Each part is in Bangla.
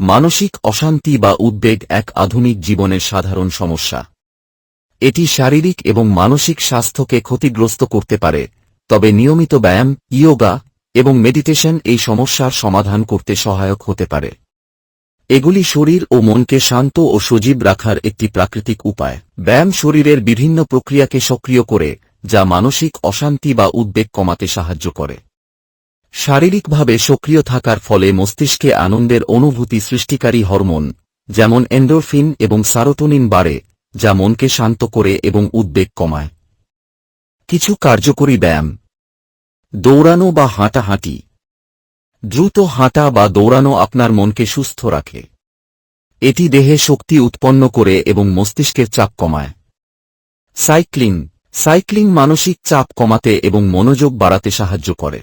মানসিক অশান্তি বা উদ্বেগ এক আধুনিক জীবনের সাধারণ সমস্যা। এটি শারীরিক এবং মানসিক স্বাস্থ্যকে ক্ষতিগ্রস্ত করতে পারে, তবে নিয়মিত ব্যায়াম, ইয়োগা এবং মেডিটেশন এই সমস্যার সমাধান করতে সহায়ক হতে পারে। এগুলি শরীর ও মনকে শান্ত ও সজীব রাখার একটি প্রাকৃতিক উপায়। ব্যায়াম শরীরের বিভিন্ন প্রক্রিয়াকে সক্রিয় করে, যা মানসিক অশান্তি বা উদ্বেগ কমাতে সাহায্য করে। শারীরিকভাবে সক্রিয় থাকার ফলে মস্তিষ্কে আনন্দের অনুভূতি সৃষ্টিকারী হরমোন, যেমন এন্ডোরফিন এবং সারোটোনিন বাড়ে, যা মনকে শান্ত করে এবং উদ্বেগ কমায়। কিছু কার্যকরী ব্যায়াম। দৌড়ানো বা হাঁটাহাঁটি। দ্রুত হাঁটা বা দৌড়ানো আপনার মনকে সুস্থ রাখে। এটি দেহে শক্তি উৎপন্ন করে এবং মস্তিষ্কের চাপ কমায়। সাইক্লিং। সাইক্লিং মানসিক চাপ কমাতে এবং মনোযোগ বাড়াতে সাহায্য করে।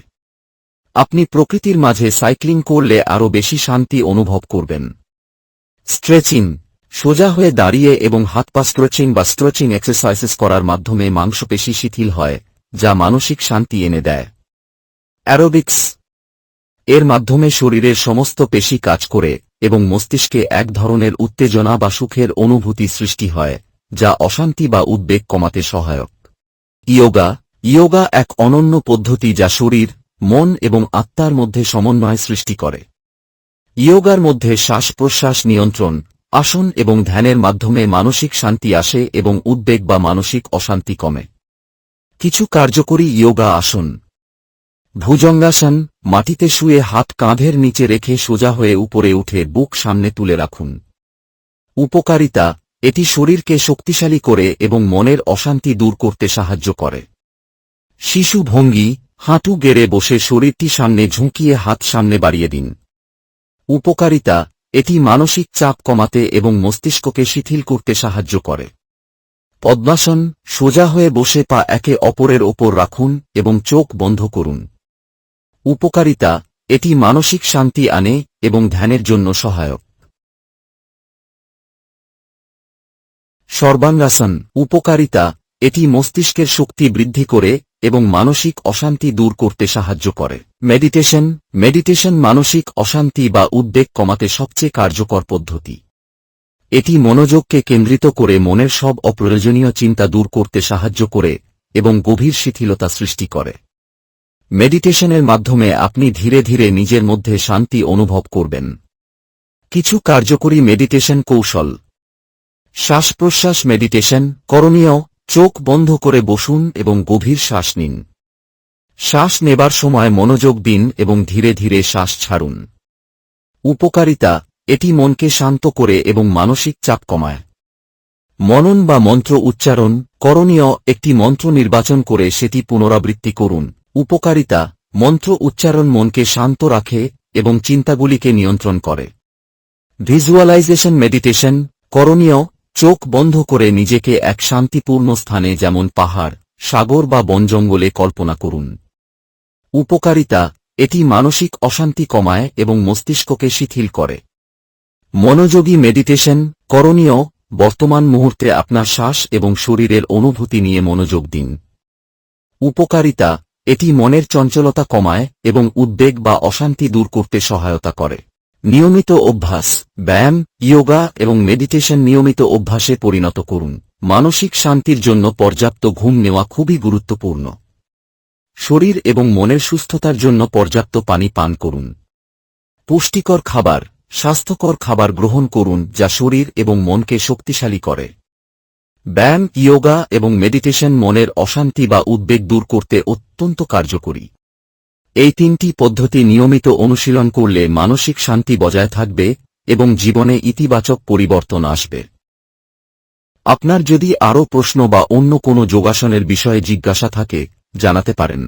আপনি প্রকৃতির মাঝে সাইক্লিং করলে আরও বেশি শান্তি অনুভব করবেন। স্ট্রেচিং, সোজা হয়ে দাঁড়িয়ে এবং হাত পা স্ট্রেচিং বা স্ট্রেচিং এক্সারসাইজেস করার মাধ্যমে মাংসপেশি শিথিল হয়, যা মানসিক শান্তি এনে দেয়। অ্যারোবিক্স, এর মাধ্যমে শরীরের সমস্ত পেশি কাজ করে এবং মস্তিষ্কে এক ধরনের উত্তেজনা বা সুখের অনুভূতি সৃষ্টি হয়, যা অশান্তি বা উদ্বেগ কমাতে সহায়ক। ইয়োগা ইয়োগা এক অনন্য পদ্ধতি যা শরীর মন এবং আত্মার মধ্যে সমন্বয় সৃষ্টি করে। ইয়োগার মধ্যে শ্বাস প্রশ্বাস নিয়ন্ত্রণ, আসন এবং ধ্যানের মাধ্যমে মানসিক শান্তি আসে এবং উদ্বেগ বা মানসিক অশান্তি কমে। কিছু কার্যকরী ইয়োগা আসন। ভুজঙ্গাসন, মাটিতে শুয়ে হাত কাঁধের নিচে রেখে সোজা হয়ে উপরে উঠে বুক সামনে তুলে রাখুন। উপকারিতা, এটি শরীরকে শক্তিশালী করে এবং মনের অশান্তি দূর করতে সাহায্য করে। শিশু ভঙ্গি হাঁটু গেড়ে বসে শরীরটি সামনে ঝুঁকিয়ে হাত সামনে বাড়িয়ে দিন। উপকারিতা, এটি মানসিক চাপ কমাতে এবং মস্তিষ্ককে শিথিল করতে সাহায্য করে। পদ্মাসন, সোজা হয়ে বসে পা একে অপরের ওপর রাখুন এবং চোখ বন্ধ করুন। উপকারিতা, এটি মানসিক শান্তি আনে এবং ধ্যানের জন্য সহায়ক। সর্বাঙ্গাসন, উপকারিতা এটি মস্তিষ্কের শক্তি বৃদ্ধি করে এবং মানসিক অশান্তি দূর করতে সাহায্য করে। মেডিটেশন মেডিটেশন মানসিক অশান্তি বা উদ্বেগ কমাতে সবচেয়ে কার্যকর পদ্ধতি। এটি মনোযোগকে কেন্দ্রিত করে মনের সব অপ্রয়োজনীয় চিন্তা দূর করতে সাহায্য করে এবং গভীর শিথিলতা সৃষ্টি করে। মেডিটেশনের মাধ্যমে আপনি ধীরে ধীরে নিজের মধ্যে শান্তি অনুভব করবেন। কিছু কার্যকরী মেডিটেশন কৌশল। শ্বাস প্রশ্বাস মেডিটেশন, করণীয় চোখ বন্ধ করে বসুন এবং গভীর শ্বাস নিন। শ্বাস নেবার সময় মনোযোগ দিন এবং ধীরে ধীরে শ্বাস ছাড়ুন। উপকারিতা, এটি মনকে শান্ত করে এবং মানসিক চাপ কমায়। মনন বা মন্ত্র উচ্চারণ, করণীয় একটি মন্ত্র নির্বাচন করে সেটি পুনরাবৃত্তি করুন। উপকারিতা, মন্ত্র উচ্চারণ মনকে শান্ত রাখে এবং চিন্তাগুলিকে নিয়ন্ত্রণ করে। ভিজুয়ালাইজেশন, মেডিটেশন, করণীয় চোখ বন্ধ করে নিজেকে এক শান্তিপূর্ণ স্থানে যেমন পাহাড়, সাগর বা বনজঙ্গলে কল্পনা করুন। উপকারিতা, এটি মানসিক অশান্তি কমায় এবং মস্তিষ্ককে শিথিল করে। মনোযোগী মেডিটেশন, করণীয়, বর্তমান মুহূর্তে আপনার শ্বাস এবং শরীরের অনুভূতি নিয়ে মনোযোগ দিন। উপকারিতা, এটি মনের চঞ্চলতা কমায় এবং উদ্বেগ বা অশান্তি দূর করতে সহায়তা করে। নিয়মিত অভ্যাস, ব্যায়াম, ইয়োগা এবং মেডিটেশন নিয়মিত অভ্যাসে পরিণত করুন। মানসিক শান্তির জন্য পর্যাপ্ত ঘুম নেওয়া খুবই গুরুত্বপূর্ণ। শরীর এবং মনের সুস্থতার জন্য পর্যাপ্ত পানি পান করুন। পুষ্টিকর খাবার, স্বাস্থ্যকর খাবার গ্রহণ করুন যা শরীর এবং মনকে শক্তিশালী করে। ব্যায়াম, ইয়োগা এবং মেডিটেশন মনের অশান্তি বা উদ্বেগ দূর করতে অত্যন্ত কার্যকরী। এই তিনটি পদ্ধতি নিয়মিত অনুশীলন করলে মানসিক শান্তি বজায় থাকবে এবং জীবনে ইতিবাচক পরিবর্তন আসবে। আপনার যদি আরও প্রশ্ন বা অন্য কোনো যোগাসনের বিষয়ে জিজ্ঞাসা থাকে, জানাতে পারেন।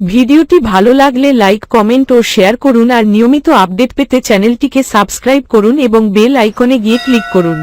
ভিডিওটি ভালো লাগলে লাইক, কমেন্ট ও শেয়ার করুন আর নিয়মিত আপডেট পেতে চ্যানেলটিকে সাবস্ক্রাইব করুন এবং বেল আইকনে গিয়ে ক্লিক করুন।